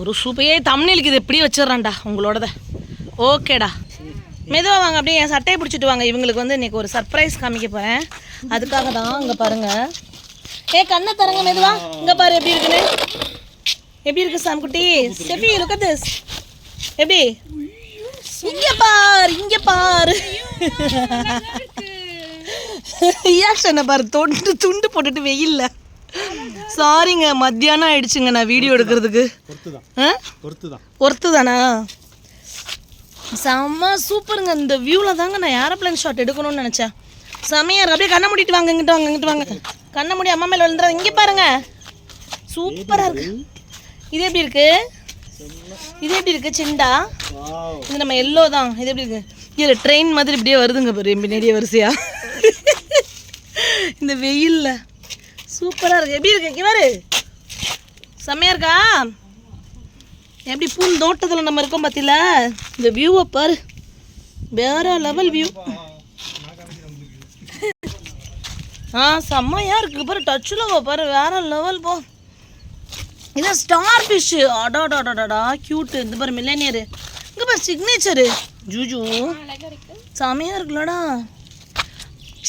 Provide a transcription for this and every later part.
ஒரு சூப்பையே தமிழுக்கு இது எப்படி வச்சிடுறான்டா உங்களோடத. ஓகேடா. மெதுவா வாங்க அப்படியே என் சட்டையை பிடிச்சிட்டு வாங்க. இவங்களுக்கு வந்து இன்னைக்கு ஒரு சர்ப்ரைஸ் காமிக்க போகிறேன் அதுக்காக தான் இங்கே பாருங்க. ஏ கண்ணை தரங்க மெதுவா. இங்கே பாரு எப்படி இருக்குன்னு. எப்படி இருக்கு Samkutty Seby look at this எப்படி? இங்க பார் இங்க பார். ரியாக்ஷனை பாரு தொண்டு துண்டு போட்டுட்டு வெயில்ல. சாரிங்க மத்தியானம் ஆயிடுச்சுங்க நான் வீடியோ எடுக்கிறதுக்கு. ஒர்த்து தானா செம்ம சூப்பருங்க இந்த வியூவில் தாங்க நான் ஏரோப்ளேன் ஷாட் எடுக்கணும்னு நினச்சேன். செமையா இருக்கு. அப்படியே கண்ணை மூடிட்டு வாங்க இங்கிட்டு வாங்க இங்கிட்டு வாங்க. கண்ணை மூடி அம்மா மேலே விழுந்துறாங்க இங்கே பாருங்க. சூப்பராக இருக்கு. இது எப்படி இருக்கு? இது எப்படி இருக்கு சிண்டா? இது நம்ம எல்லோ தான். இது எப்படி இருக்கு? இது ட்ரெயின் மாதிரி இப்படியே வருதுங்க பாரு பின்னாடியே வரிசையா. இந்த வெயில்ல. சூப்பராக இருக்குது எப்படி இருக்கு? கிவரு செம்மையாக செம்மையா இருக்கா? எப்படி பூந்தோட்டத்தில் நம்ம இருக்கோம் பார்த்தீங்களா இந்த வியூவை பாரு. வேற லெவல் வியூ ஆ செம்மையாக இருக்குது பாரு டச்சில் பாரு. வேற லெவல் போ. இது ஸ்டார் ஃபிஷ்ஷு அடாடாடாடா க்யூட்டு இந்த பாரு மில்லேனியரு இங்கே பாரு சிக்னேச்சரு ஜூஜு. செம்மையாக இருக்குல்லடா.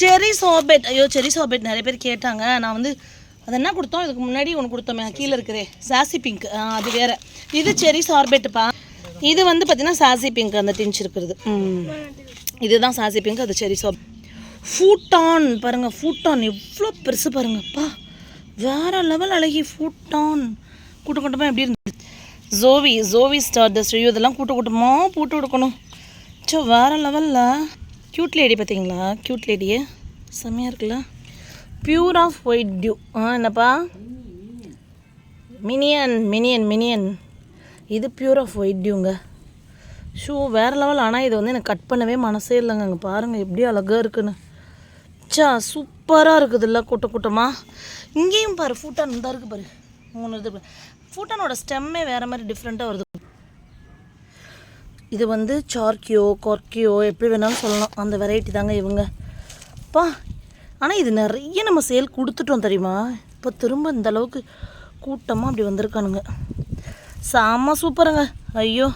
செரி சாபெட் ஐயோ செரி சாபெட் நிறைய பேர் கேட்டாங்க. நான் வந்து அது என்ன கொடுத்தோம்? இதுக்கு முன்னாடி ஒன்று கொடுத்தோமே. கீழே இருக்குதே சாசி பிங்க் அது வேற. இது செரி சார்பெட்டுப்பா இது வந்து பார்த்தீங்கன்னா சாசி பிங்க் அந்த டின்ச் இருக்கிறது. இதுதான் சாசி பிங்க் அது செரி சாப் ஃபூட்டான் பாருங்க ஃபூட்டான் எவ்வளோ பெருசு பாருங்கப்பா வேற லெவல் அழகி ஃபூட்டான் கூட்ட கூட்டமாக எப்படி இருந்தது ஜோவி ஜோவி ஸ்டார் டஸ்ட் ஐயோ இதெல்லாம் கூட்ட கூட்டமாக போட்டு கொடுக்கணும். சோ வேற லெவலில் க்யூட் லேடி பார்த்தீங்களா? க்யூட் லேடியே செம்மையாக இருக்குல்ல? பியூர் ஆஃப் ஒயிட் டியூ ஆ என்னப்பா? மினியன் மினியன் மினியன் இது பியூர் ஆஃப் ஒயிட் டியூங்க ஷூ வேறு லெவல் ஆனால் இது வந்து எனக்கு கட் பண்ணவே மனசே இல்லைங்க. அங்கே பாருங்கள் எப்படி அழகாக இருக்குன்னு. சா சூப்பராக இருக்குதுல்ல கூட்ட கூட்டமாக இங்கேயும் பாரு ஃபூட்டான் இந்த இருக்குது பாரு. மூணு இது ஃபூட்டானோட ஸ்டெம்மே வேறு மாதிரி டிஃப்ரெண்ட்டாக வருது. இது வந்து சார்க்கியோ கொர்க்கியோ எப்படி வேணாலும் சொல்லலாம். அந்த வெரைட்டி தாங்க இவங்க. பா ஆனால் இது நிறைய நம்ம சேல் கொடுத்துட்டோம் தெரியுமா? இப்போ திரும்ப இந்த அளவுக்கு கூட்டமாக அப்படி வந்திருக்கானுங்க. செம்ம சூப்பருங்க. ஐயோ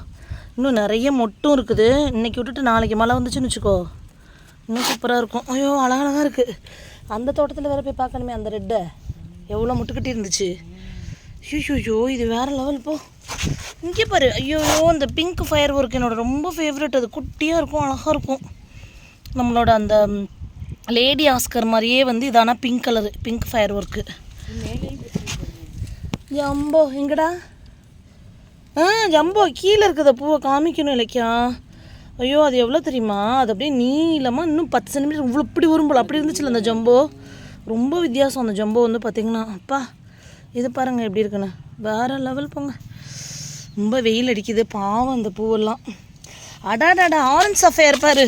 இன்னும் நிறைய மொட்டும் இருக்குது. இன்னைக்கு விட்டுட்டு நாளைக்கு மழை வந்துச்சுன்னு வச்சுக்கோ. இன்னும் சூப்பராக இருக்கும். ஐயோ அழகழகாக இருக்குது அந்த தோட்டத்தில் வேறு போய் பார்க்கணுமே அந்த ரெட்டை எவ்வளோ முட்டுக்கட்டி இருந்துச்சு. ஐயோ இது வேறு லெவல் போ. இங்கே பாரு ஐயோ இந்த பிங்க் ஃபயர் ஒர்க் என்னோட ரொம்ப ஃபேவரட் அது குட்டியாக இருக்கும் அழகாக இருக்கும். நம்மளோட அந்த லேடி ஆஸ்கர் மாதிரியே வந்து இதானா pink colour pink fire work jumbo எங்கடா? ஆ ஜம்போ கீழே இருக்கிறத பூவை காமிக்கணும் இலக்கியா. ஐயோ அது எவ்வளோ தெரியுமா? அது அப்படியே நீளமாக இன்னும் பத்து சென்டிமீட்டர் இவ்வளோ இப்படி வரும் அப்படி இருந்துச்சுல அந்த ஜம்போ. ரொம்ப வித்தியாசம் அந்த ஜம்போ வந்து பார்த்தீங்கன்னா அப்பா இது பாருங்க எப்படி இருக்குன்னு. வேறு லெவல் போங்க. ரொம்ப வெயில் அடிக்குது பாவம் அந்த பூவெல்லாம். அடாடாடா ஆரஞ்ச் சஃபையர் பாரு.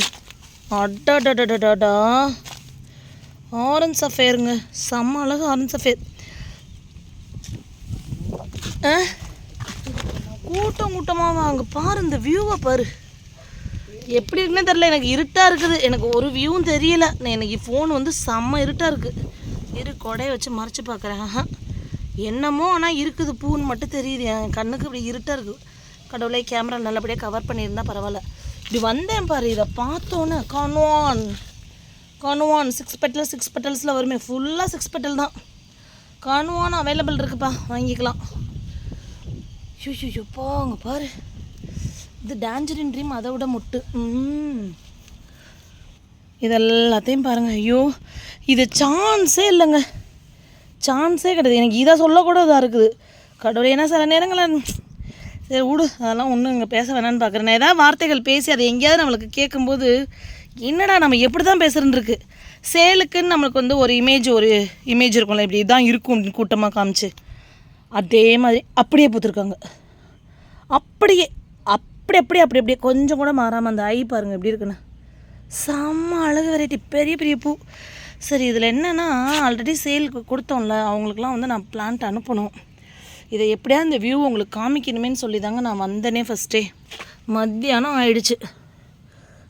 அடாடாடாடாடா. ஆரஞ்ச் சஃபையருங்க செம்ம அழகு ஆரஞ்ச் சஃபையர் ஆ? கூட்டம் கூட்டமாக வாங்க. பாரு இந்த வியூவை பாரு. எப்படி இருக்குன்னே தெரில எனக்கு இருட்டாக இருக்குது. எனக்கு ஒரு வியூவும் தெரியல. எனக்கு ஃபோன் வந்து செம்ம இருட்டாக இருக்குது இரு கொடையை வச்சு மறைச்சு பார்க்குறேன் ஆஹா. என்னமோ ஆனால் இருக்குது பூன்னு மட்டும் தெரியுது. என் கண்ணுக்கு இப்படி இருட்டாக இருக்குது கடவுளே கேமரா நல்லபடியாக கவர் பண்ணியிருந்தா பரவாயில்ல. இப்படி வந்தேன் பாரு இதை பார்த்தோன்னே கனுவான் கனுவான் சிக்ஸ் பெட்டல் சிக்ஸ் பெட்டல்ஸில் வருமே. ஃபுல்லாக சிக்ஸ் பெட்டல் தான். கான்வான் அவைலபிள் இருக்குப்பா வாங்கிக்கலாம். ஷூ போங்க பாரு. இது டேஞ்சரின் ட்ரீம் அதை விட முட்டு. ம் இதெல்லாத்தையும் பாருங்கள் ஐயோ இது சான்ஸே இல்லைங்க. சான்ஸே கிடையாது. எனக்கு இதை சொல்லக்கூட இதாக இருக்குது. கடவுளே ஏன்னா சில நேரங்களில் சரி விடு அதெல்லாம் ஒன்றும் இங்கே பேச வேணான்னு பார்க்குறேன் நான் ஏதாவது வார்த்தைகள் பேசி அதை எங்கேயாவது நம்மளுக்கு கேட்கும்போது என்னடா நம்ம எப்படி தான் பேசுகிறேன்னு இருக்குது சேலுக்குன்னு நம்மளுக்கு வந்து ஒரு இமேஜ் ஒரு இமேஜ் இருக்கும்ல இப்படி தான் இருக்கும் அப்படின்னு கூட்டமாக காமிச்சு அதே மாதிரி அப்படியே பூத்துருக்காங்க அப்படியே அப்படி அப்படியே அப்படி அப்படியே கொஞ்சம் கூட மாறாமல் அந்த ஐ பாருங்கள் எப்படி இருக்குன்னு. செம்ம அழகு வெரைட்டி பெரிய பெரிய பூ. சரி இதில் என்னென்னா ஆல்ரெடி சேலுக்கு கொடுத்தோம்ல அவங்களுக்குலாம் வந்து நான் பிளான்ட் அனுப்பணும். இதை எப்படியா இந்த வியூ உங்களுக்கு காமிக்கணுமேன்னு சொல்லி தாங்க நான் வந்தேனே ஃபஸ்ட்டே மத்தியானம் ஆயிடுச்சு.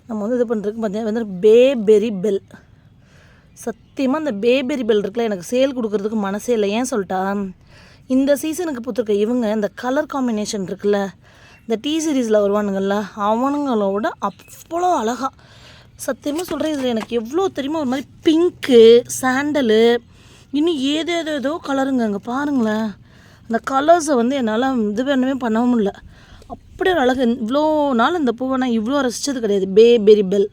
நம்ம வந்து இது பண்ணுறதுக்கு பார்த்தீங்கன்னா வந்து பேபெரி பெல் சத்தியமாக அந்த பேபெரி பெல் இருக்குல்ல எனக்கு சேல் கொடுக்குறதுக்கு மனசே இல்லை. ஏன் சொல்லிட்டா? இந்த சீசனுக்கு பூத்திருக்க இவங்க இந்த கலர் காம்பினேஷன் இருக்குல்ல இந்த டி சீரீஸில் வருவானுங்கள்ல அவனுங்களோட அவ்வளோ அழகாக சத்தியமாக சொல்கிறேன் இதில் எனக்கு எவ்வளோ தெரியுமா ஒரு மாதிரி பிங்க்கு சாண்டலு இன்னும் ஏதேதோ ஏதோ கலருங்க அங்கே பாருங்களேன். அந்த கலர்ஸை வந்து என்னால் இது பண்ணவே பண்ணவும் முடியல. அப்படி ஒரு அழகு. இவ்வளோ நாள் இந்த பூவை நான் இவ்வளோ ரசித்தது கிடையாது. பே பெரி பெல்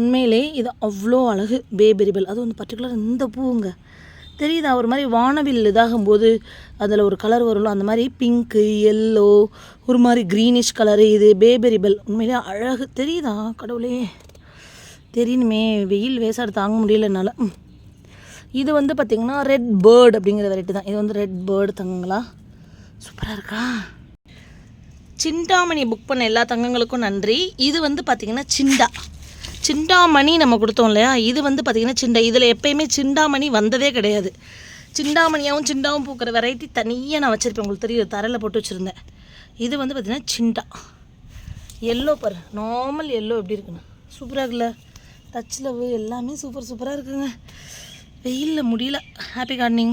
உண்மையிலே இது அவ்வளோ அழகு பேபெரிபல் அது வந்து பர்டிகுலர் இந்த பூவுங்க. தெரியுதா? ஒரு மாதிரி வானவில் இதாகும்போது அதில் ஒரு கலர் வரும்ல அந்த மாதிரி பிங்க்கு எல்லோ ஒரு மாதிரி க்ரீனிஷ் கலரு இது பேபெரிபல் உண்மையிலே அழகு. தெரியுதா கடவுளே? தெரியணுமே வெயில் வேசாடு தாங்க முடியல என்னால். இது வந்து பார்த்திங்கன்னா ரெட் பேர்டு அப்படிங்கிற வெரைட்டி தான். இது வந்து ரெட் பேர்டு தங்கங்களா? சூப்பராக இருக்கா? சிண்டாமணி புக் பண்ண எல்லா தங்கங்களுக்கும் நன்றி. இது வந்து பார்த்திங்கன்னா சிண்டா. சிண்டாமணி நம்ம கொடுத்தோம் இல்லையா? இது வந்து பார்த்திங்கன்னா சிண்டா. இதில் எப்பயுமே சிண்டாமணி வந்ததே கிடையாது. சிண்டாமணியாகவும் சிண்டாவும் பூக்கிற வெரைட்டி தனியாக நான் வச்சுருப்பேன். உங்களுக்கு தெரியும். தரையில் போட்டு வச்சுருந்தேன். இது வந்து பார்த்திங்கன்னா சிண்டா. எல்லோ பாரு. நார்மல் எல்லோ எப்படி இருக்குன்னு சூப்பராக இருக்குல்ல? டச் லவ் எல்லாமே சூப்பர் சூப்பராக இருக்குங்க. வெயிலில் முடியல. Happy gardening